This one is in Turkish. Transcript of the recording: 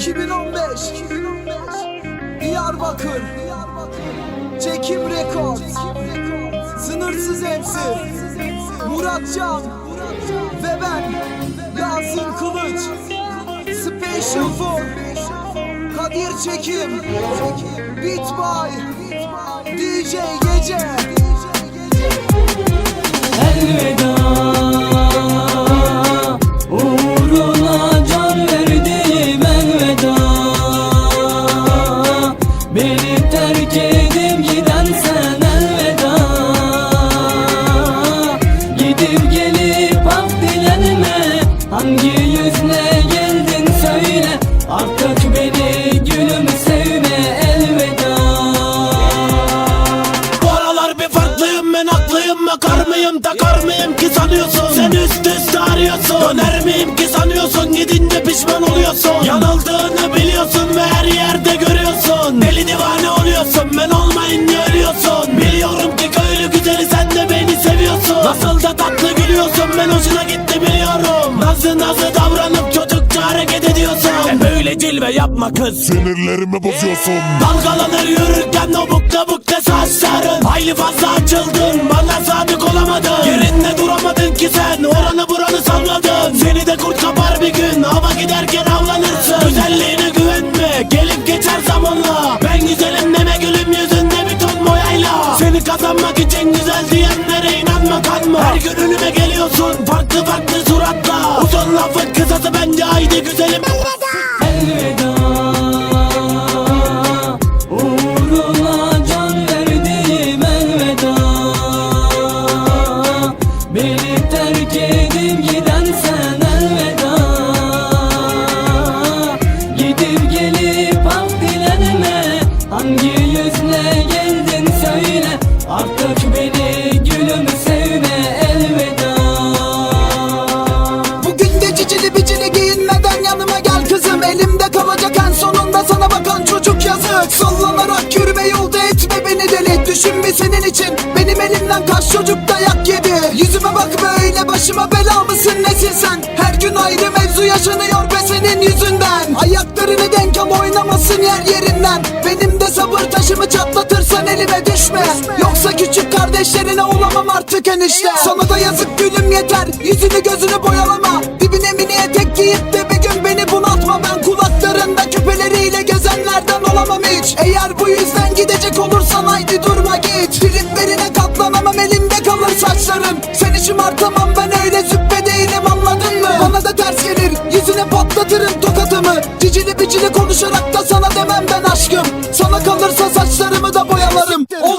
2015 Diyarbakır. Çekim Rekord Sınırsız MC Muratcan Ve ben. Yasin Kılıç. Special for Kadir Çekim. Beat by DJ Gece. Elveda Artık beni gülüm sevme elveda. Bu aralar bir farklıyım ben haklıyım. Bakar mıyım takar mıyım ki sanıyorsun? Sen üst üste arıyorsun. Döner miyim ki sanıyorsun? Gidince pişman oluyorsun. Yanıldığını biliyorsun ve her yerde görüyorsun. Deli divane oluyorsun Ben olmayınca ölüyorsun. Biliyorum ki köylü güzeli sen de beni seviyorsun. Nasıl da tatlı gülüyorsun Ben hoşuna gitti biliyorum. Çocukça hareket ediyorsun E cilve yapma kız. Sinirlerimi bozuyorsun. Dalgalanır yürürken o bukta bukta saçların Hayli fazla açıldın bana sadık olamadın. Yerinde duramadın ki sen oranı buranı salladın. Seni de kurt kapar bir gün hava giderken avlanırsın. Güzelliğine güvenme gelip geçer zamanla. Ben güzelim deme gülüm yüzünde bir ton boyayla. Seni kazanmak için güzel diyenlere inanma kanma. Her gün önüme geliyorsun farklı farklı suratla. Uzun lafın kısası bence haydi güzelim. Elveda Düşün bir senin için? Benim elimden kaç çocuk dayak yedi? Yüzüme bak böyle başıma bela mısın? Nesin sen? Her gün ayrı mevzu yaşanıyor be senin yüzünden. Ayaklarını denk al oynamasın yer yerinden. Benim de sabır taşımı çatlatırsan elime düşme. Yoksa küçük kardeşlerine olamam artık enişte. Sana da yazık gülüm yeter. Yüzünü gözünü boyalama. Dibine mini etek giyip de bir gün beni bunaltma. Ben kulaklarında küpeleriyle gezenlerden olamam hiç. Eğer bu yüzden gidecek olursan haydi durma saçların Seni şımartamam ben öyle züppe değilim anladın mı? Bana da ters gelir yüzüne patlatırım tokatımı. Cicili bicili konuşarak da sana demem ben aşkım. Sana kalırsa saçlarımı da boyalarım. Oldu